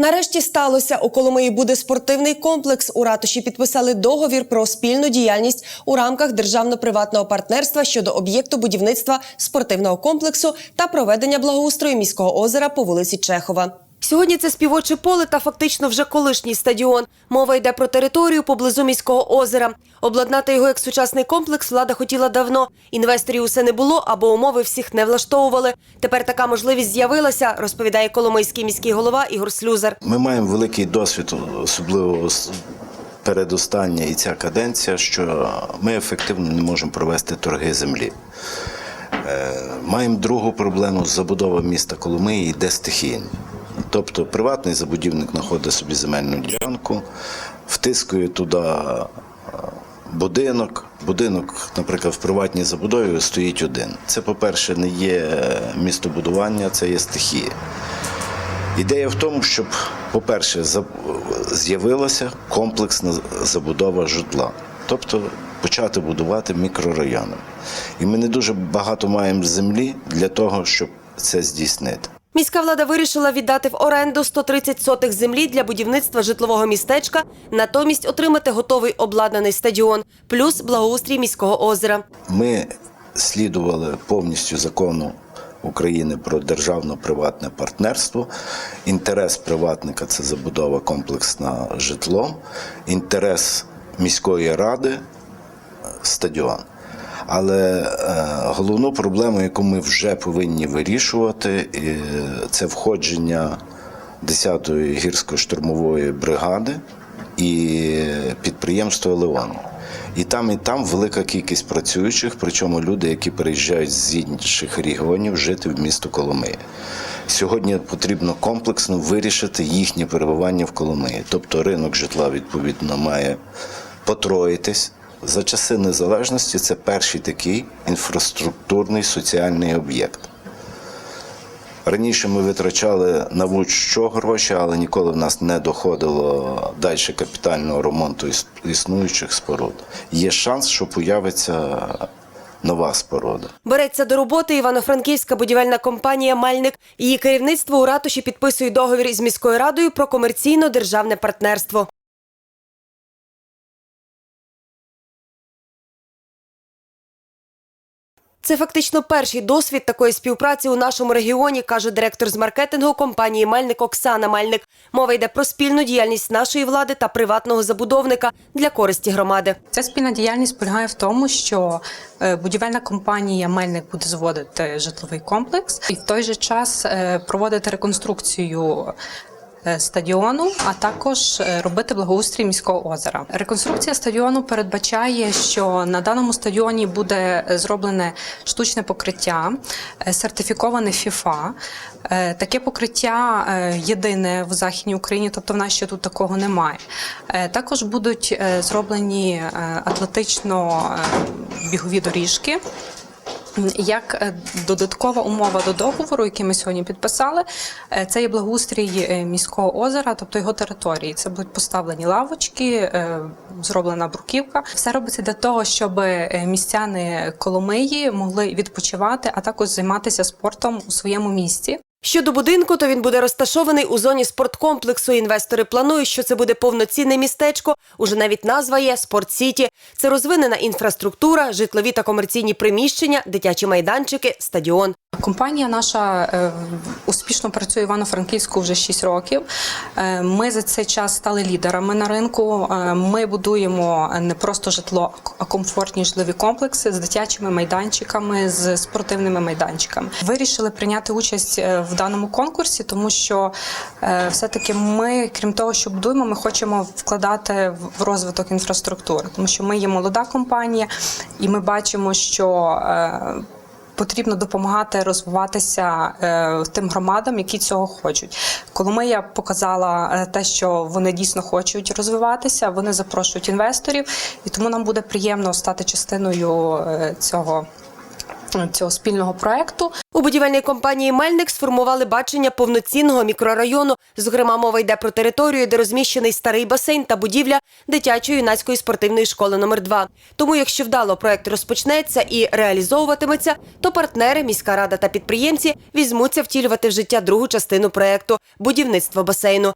Нарешті сталося. У Коломиї буде спортивний комплекс. У ратуші підписали договір про спільну діяльність у рамках державно-приватного партнерства щодо об'єкту будівництва спортивного комплексу та проведення благоустрою міського озера по вулиці Чехова. Сьогодні це співоче поле та фактично вже колишній стадіон. Мова йде про територію поблизу міського озера. Обладнати його як сучасний комплекс влада хотіла давно. Інвесторів усе не було або умови всіх не влаштовували. Тепер така можливість з'явилася, розповідає Коломийський міський голова Ігор Слюзар. Ми маємо великий досвід, особливо передостання і ця каденція, що ми ефективно не можемо провести торги землі. Е, Маємо другу проблему забудова міста Коломиї йде стихійно. Тобто приватний забудівник знаходить собі земельну ділянку, втискує туди е, будинок. Будинок, наприклад, в приватній забудові стоїть один. Це, по-перше, не є містобудування, це є стихія. Ідея в тому, щоб, по-перше, з'явилася комплексна забудова житла, тобто почати будувати мікрорайони. І ми не дуже багато маємо землі для того, щоб це здійснити. Міська влада вирішила віддати в оренду 130 сотих землі для будівництва житлового містечка, натомість отримати готовий обладнаний стадіон, плюс благоустрій міського озера. Ми слідували повністю закону України про державно-приватне партнерство. Інтерес приватника це забудова комплексна житлом, інтерес міської ради стадіон. Але е, головну проблему, яку ми вже повинні вирішувати, це входження 10-ї гірсько-штурмової бригади і підприємство Леон. І там, і там велика кількість працюючих, причому люди, які переїжджають з інших регіонів жити в місто Коломиї. Сьогодні потрібно комплексно вирішити їхнє перебування в Коломиї. Тобто ринок житла відповідно має потроїтись. За часи незалежності це перший такий інфраструктурний соціальний об'єкт. Раніше ми витрачали на будь-що гроші, але ніколи в нас не доходило далі капітального ремонту існуючих споруд. Є шанс, що появиться нова споруда. Береться до роботи івано-франківська будівельна компанія Мальник. Її керівництво у ратуші підписує договір із міською радою про комерційно-державне партнерство. Це фактично перший досвід такої співпраці у нашому регіоні, каже директор з маркетингу компанії Мельник Оксана Мельник. Мова йде про спільну діяльність нашої влади та приватного забудовника для користі громади. Ця спільна діяльність полягає в тому, що е, будівельна компанія Мельник буде зводити житловий комплекс і в той же час е, проводити реконструкцію. Е, Стадіону, а також е, робити благоустрій міського озера. Реконструкція стадіону передбачає, що на даному стадіоні буде е, зроблене штучне покриття, сертифіковане ФІФА. Таке покриття єдине в Західній Україні, тобто в нас ще тут такого немає. Також будуть зроблені атлетично бігові доріжки. Як е, додаткова умова до договору, який ми сьогодні підписали, е, це є благоустрій е, міського озера, тобто його території. Це будуть поставлені лавочки, зроблена бруківка. Все робиться для того, щоб містяни Коломиї могли відпочивати, а також займатися спортом у своєму місті. Щодо будинку, то він буде розташований у зоні спорткомплексу. Інвестори планують, що це буде повноцінне містечко. Уже навіть назва є Спорт Сіті. Це розвинена інфраструктура, житлові та комерційні приміщення, дитячі майданчики, стадіон. Компанія наша е, успішно працює в Івано-Франківську вже 6 років. Е, Ми за цей час стали лідерами на ринку. Е, Ми будуємо не просто житло, а комфортні житлові комплекси з дитячими майданчиками, з спортивними майданчиками. Вирішили прийняти участь е, в даному конкурсі, тому що е, все-таки ми, крім того, що будуємо, ми хочемо вкладати в- розвиток інфраструктури, тому що ми є молода компанія, і ми бачимо, що е, потрібно допомагати розвиватися е, тим громадам, які цього хочуть. Коломия показала е, те, що вони дійсно хочуть розвиватися. Вони запрошують інвесторів, і тому нам буде приємно стати частиною цього. Цього спільного проекту У будівельній компанії Мельник сформували бачення повноцінного мікрорайону. Зокрема, мова йде про територію, де розміщений старий басейн та будівля дитячої юнацької спортивної школи номер 2 Тому, якщо вдало проект розпочнеться і реалізовуватиметься, то партнери, міська рада та підприємці візьмуться втілювати в життя другу частину проекту будівництво басейну.